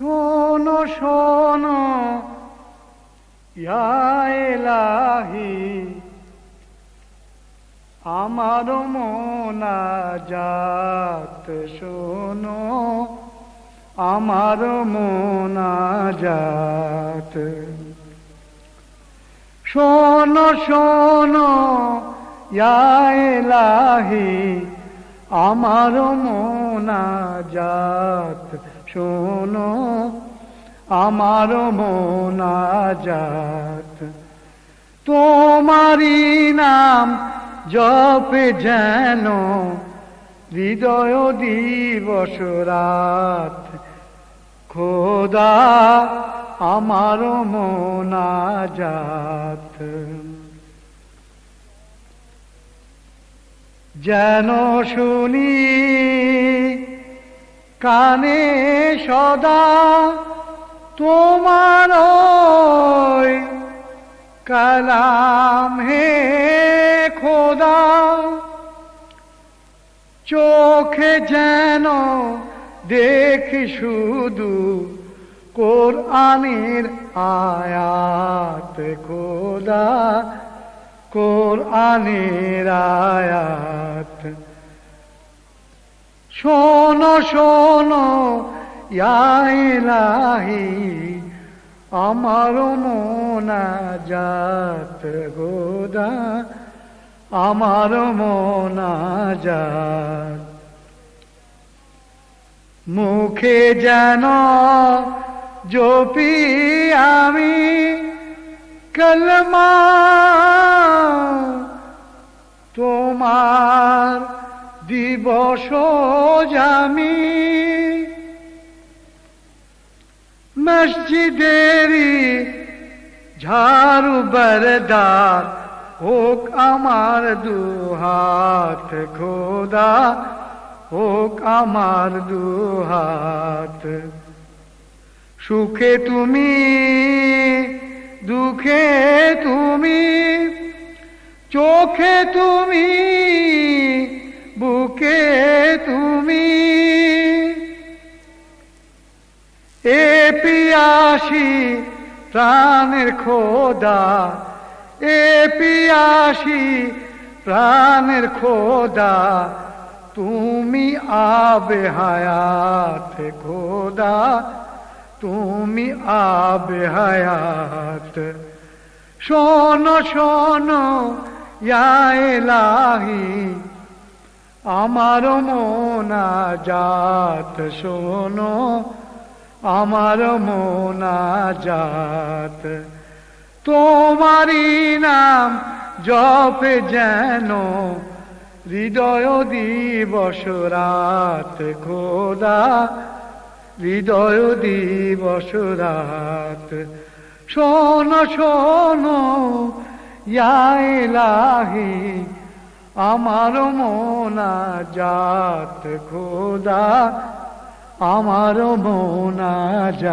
শোনো শোনো এলাহি আমার মোনাজাত শোনো আমার মোনাজাত। শোনো শোনো এলাহি আমার মোনাজাত শোনো, আমার মোনাজাত তোমারি নাম জপে যেন হৃদয় দিবস রাত। খোদা, আমার মোনাজাত যেন শুনি কানে সদা তোমার কালাম হে খোদা। চোখে যেন দেখি শুধু কোর কোরআনের আয়াত খোদা কোর কোরআনের আয়াত। শোনো শোনো ইয়া ইলাহি আমার মোনাজাত গোদা আমার মোনাজাত। মুখে যেন জপি আমি কলমা, তোমার দিবস জামি। মসজিদেরি ঝাড়ু বরদার হোক আমার দুহাত খোদা, হোক আমার দুহাত সুখে তুমি, দুঃখে তুমি, চোখে তুমি পিয়াসি প্রাণের খোদা এ পিয়াসি প্রাণের খোদা, তুমি আবে হায়াত খোদা, তুমি আবে হায়াত। শোনো শোনো এলাহি আমার মোনাজাত শোনো আমার মোনাজাত। তোমারি নাম জপে যেন হৃদয় দিবস রাত খোদা, হৃদয় দিবস রাত। শোনো শোনো, ইয়া এলাহি আমার মোনাজাত খোদা। আমার মোনাজাত